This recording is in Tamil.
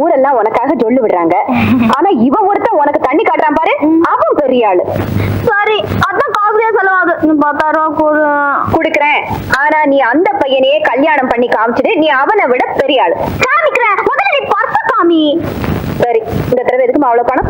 ஊரெல்லாம் உனக்காக சொல்லு விடுறாங்க ஆனா இவன் ஒருத்தன் உனக்கு தண்ணி காட்டுறான் பாரு அவன் பெரிய ஆளு. சாரி அதான் காசுலயே செலவாகுது. பத்தாயிரம் ரூபா குடுக்கறேன். ஆனா நீ அந்த பையனையே கல்யாணம் பண்ணி காமிச்சிட்டு நீ அவனை விட பெரிய ஆளு. காமிக்கிறேன். முதல்ல நீ பார்த்த காமி. சரி இந்த தடவை எதுக்கு அவ்வளவு பணம்?